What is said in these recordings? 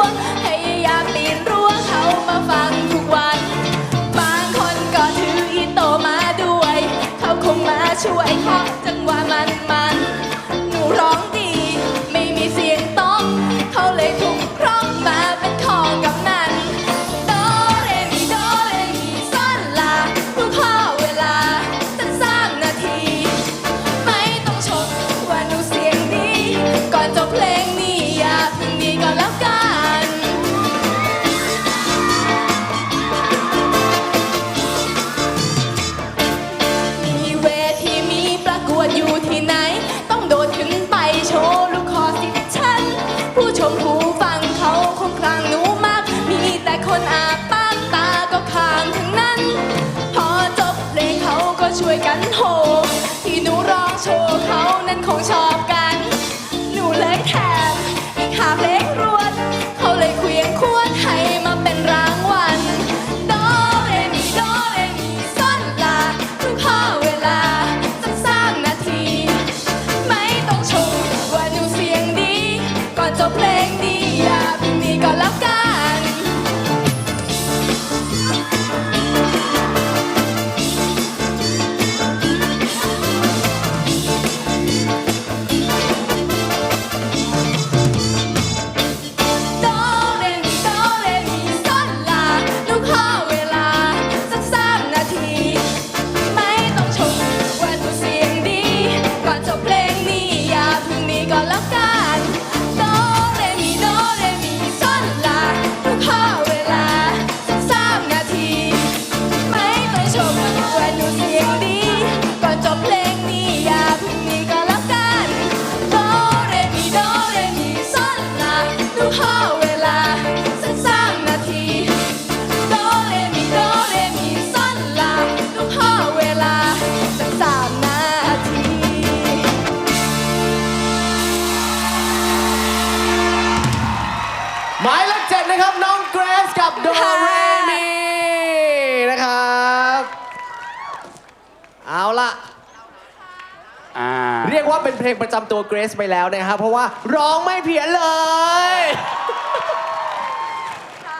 원 ก่อนแล้วกัน ว่าเป็นเพลงประจำตัวเกรซไปแล้วนะครับเพราะว่าร้องไม่เพี้ยนเลย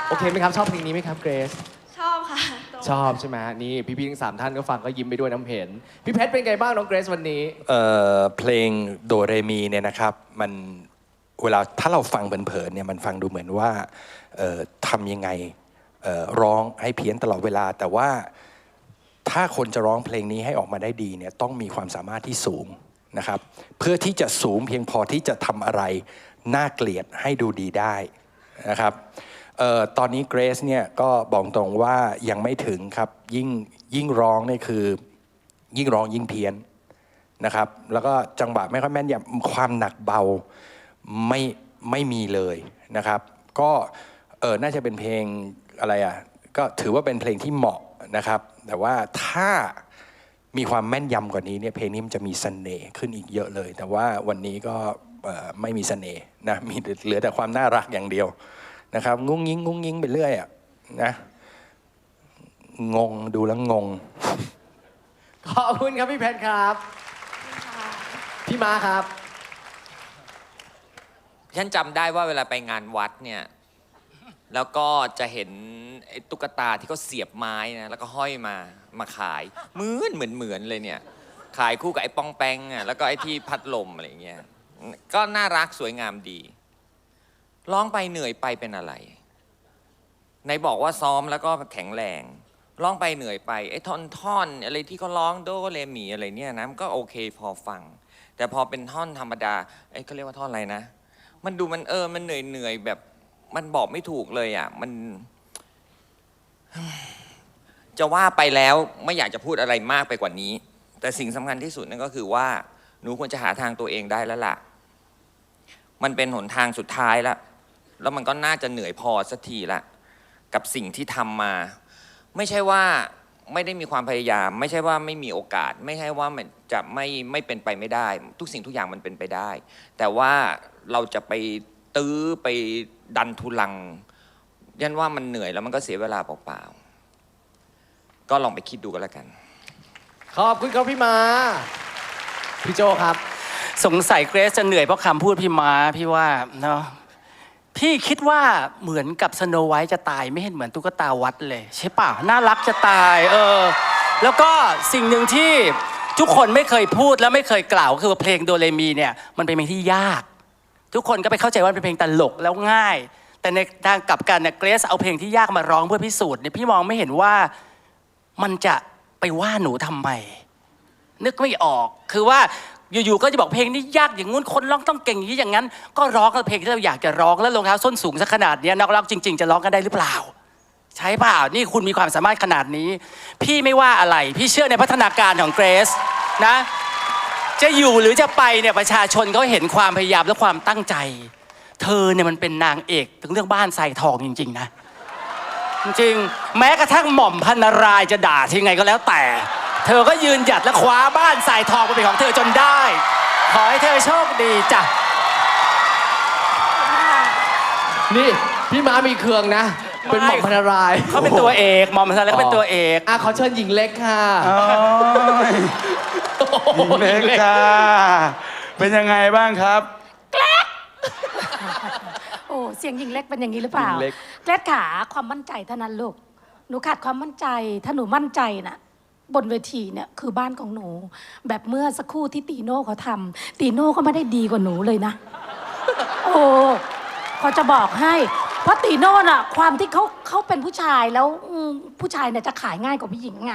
โอเคไหมครับ ชอบเพลงนี้ไหมครับเกรซชอบค่ะชอบใช่ไหมนี่พี่ๆทั้งสามท่านก็ฟังก็ยิ้มไปด้วยน้ำเห็น พี่เพชรเป็นไงบ้างน้องเกรซวันนี้ เอ่อเพลงโดเรมีเนี่ยนะครับมันเวลาถ้าเราฟังเผินๆเนี่ยมันฟังดูเหมือนว่าเอ่อทำยังไงเอ่อร้องให้เพี้ยนตลอดเวลา แต่ว่าถ้าคนจะร้องเพลงนี้ให้ออกมาได้ดีเนี่ยต้องมีความสามารถที่สูง นะครับเพื่อที่จะสูงเพียงพอที่จะทำอะไรน่าเกลียดให้ดูดีได้นะครับออตอนนี้เกรซเนี่ยก็บอกตรงว่ายังไม่ถึงครับยิ่งยิ่งร้องนี่คือยิ่งร้องยิ่งเพี้ยนนะครับ แล้วก็จังหวะไม่ค่อยแม่นยำความหนักเบาไม่ไม่มีเลยนะครับ ก็เออน่าจะเป็นเพลงอะไรอะก็ถือว่าเป็นเพลงที่เหมาะนะครับ แต่ว่าถ้า มีความแม่นยำกว่านี้เนี่ยเพลงนี้มันจะมีเสน่ห์ขึ้นอีกเยอะเลย แต่ว่าวันนี้ก็เอ่อไม่มีเสน่ห์นะมีเหลือแต่ความน่ารักอย่างเดียวนะครับงุ้งยิงงุ้งยิงไปเรื่อยอะนะงงดูแล้วงง ขอบคุณครับพี่เพชรครับ พี่ม้าครับฉันจำได้ว่าเวลาไปงานวัดเนี่ย แล้วก็จะเห็น ไอ้ตุ๊กตาที่เขาเสียบไม้นะแล้วก็ห้อยมามาขายเหมือนเหมือนเหมือนเลยเนี่ย ขายคู่กับไอ้ปองแปงอะแล้วก็ไอ้ที่พัดลมอะไรเงี้ยก็น่ารักสวยงามดีร้องไปเหนื่อยไปเป็นอะไรไหนบอกว่าซ้อมแล้วก็แข็งแรงร้องไปเหนื่อยไปไอ้ท่อนท่อนอะไรที่เขาร้องโดเรมีอะไรเนี่ยนะมันก็โอเคพอฟัง แต่พอเป็นท่อนธรรมดาไอ้เขาเรียกว่าท่อนอะไรนะ มันดูมันเออมันเหนื่อยเหนื่อยแบบมันบอกไม่ถูกเลยอะมัน จะว่าไปแล้วไม่อยากจะพูดอะไรมากไปกว่านี้ แต่สิ่งสำคัญที่สุดนั่นก็คือว่า หนูควรจะหาทางตัวเองได้แล้วล่ะ มันเป็นหนทางสุดท้ายละแล้วมันก็น่าจะเหนื่อยพอสักทีละกับสิ่งที่ทำมา ไม่ใช่ว่าไม่ได้มีความพยายาม ไม่ใช่ว่าไม่มีโอกาส ไม่ใช่ว่ามันจะไม่ไม่เป็นไปไม่ได้ ทุกสิ่งทุกอย่างมันเป็นไปได้ แต่ว่าเราจะไปตื้อไปดันทุลัง ยันว่ามันเหนื่อยแล้วมันก็เสียเวลาเปล่าๆ ก็ลองไปคิดดูกันแล้วกัน ขอบคุณครับพี่ม้าพี่โจครับ สงสัยเกรซจะเหนื่อยเพราะคำพูดพี่ม้าพี่ว่าเนาะพพี่คิดว่าเหมือนกับสโนไวท์จะตายไม่เห็นเหมือนตุ๊กตาวัดเลย ใช่ป่ะน่ารักจะตาย เออ แล้วก็สิ่งหนึ่งที่ทุกคนไม่เคยพูดและไม่เคยกล่าวคือว่าเพลงโดเรมีเนี่ยมันเป็นเพลงที่ยาก ทุกคนก็ไปเข้าใจว่ามันเป็นเพลงตลกแล้วง่าย แต่ในทางกลับกันเนี่ยเกรซเอาเพลงที่ยากมาร้องเพื่อพิสูจน์เนี่ยพี่มองไม่เห็นว่ามันจะไปว่าหนูทำไม นึกไม่ออกคือว่าอยู่ๆก็จะบอกเพลงนี้ยากอย่างงู้นคนร้องต้องเก่งอย่างนี้อย่างนั้น ก็ร้องกับเพลงที่เราอยากจะร้องแล้วรองเท้าส้นสูงสักขนาดนี้นักร้องจริง ๆ จะร้องกันได้หรือเปล่า ใช่เปล่านี่คุณมีความสามารถขนาดนี้ พี่ไม่ว่าอะไร พี่เชื่อในพัฒนาการของเกรซนะ จะอยู่หรือจะไปเนี่ยประชาชนเขาเห็นความพยายามและความตั้งใจ เธอเนี่ยมันเป็นนางเอกถึงเรื่องบ้านทรายทองจริง ๆ นะ จริงๆแม้กระทั่งหม่อมพันนารายจะด่าที่ไงก็แล้วแต่ เธอก็ยืนหยัดและคว้าบ้านสายทองมาเป็นของเธอจนได้ ขอให้เธอโชคดีจ้ะนี่พี่ม้ามีเครืองนะ เป็นหม่อมพนารายเขาเป็นตัวเอกหม่อมพันนารายก็เป็นตัวเอกอะขอเชิญหญิงเล็กค่ะหญิงเล็กจ้าเป็นยังไงบ้างครับ โอ้เสียงหญิงเล็กเป็นอย่างนี้หรือเปล่าหญิงเล็ก เกรดขาความมั่นใจเท่านั้นลูกหนูขาดความมั่นใจ ถ้าหนูมั่นใจน่ะ บนเวทีเนี่ยคือบ้านของหนู แบบเมื่อสักครู่ที่ตีโน่เขาทำตีโน่ก็ไม่ได้ดีกว่าหนูเลยนะ โอ้ขอจะบอกให้ เพราะตีโน่น่ะ ความที่เขาเขาเป็นผู้ชายแล้วอืมผู้ชายเนี่ยจะขายง่ายกว่าผู้หญิงไง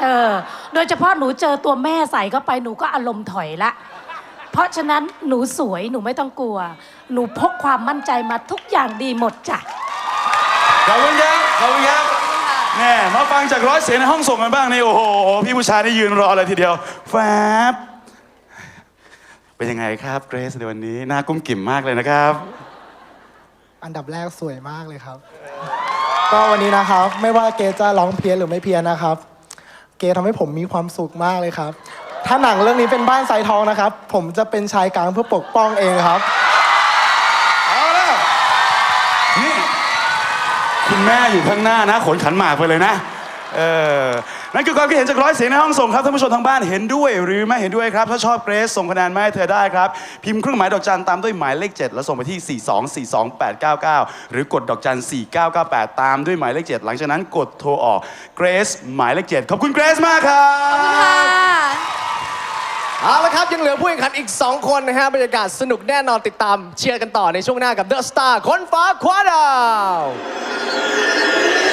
เออ โดยเฉพาะหนูเจอตัวแม่ใส่เข้าไปหนูก็อารมณ์ถอยละ เพราะฉะนั้นหนูสวยหนูไม่ต้องกลัว หนูพกความมั่นใจมาทุกอย่างดีหมดจ้ะ ขอบคุณครับขอบคุณครับแน่มาฟังจากร้อยเสียงในห้องส่งกันบ้างนี่โอ้โห พี่ผู้ชายนี่ยืนรอเลยทีเดียวแฟบเป็นยังไงครับเกรซในวันนี้หน้ากุ้มกิ่มมากเลยนะครับ อันดับแรกสวยมากเลยครับ ก็วันนี้นะครับ ไม่ว่าเกจะร้องเพี้ยนหรือไม่เพี้ยนนะครับ เกทำให้ผมมีความสุขมากเลยครับ ถ้าหนังเรื่องนี้เป็นบ้านทรายทองนะครับ ผมจะเป็นชายกลางเพื่อปกป้องเองครับ เอาแล้วนี่คุณแม่อยู่ข้างหน้านะ ขนขันหมากไปเลยนะ เออ นั่นคือความคิดเห็นจากร้อยเสียงในห้องส่งครับท่านผู้ชมทางบ้านเห็นด้วยหรือไม่เห็นด้วยครับ ถ้าชอบเกรซส่งคะแนนมาให้เธอได้ครับ พิมพ์เครื่องหมายดอกจันตามด้วยหมายเลข 7 แล้วส่งไปที่ 4242899 หรือกดดอกจัน 4998 ตามด้วยหมายเลข 7 หลังจากนั้นกดโทรออกเกรซหมายเลข 7 ขอบคุณเกรซมากครับ ค่ะ เอาละครับ ยังเหลือผู้แข่งขันอีก 2 คนนะฮะบรรยากาศสนุกแน่นอนติดตามเชียร์กันต่อในช่วงหน้ากับ The Star คนฟ้าคว้าดาว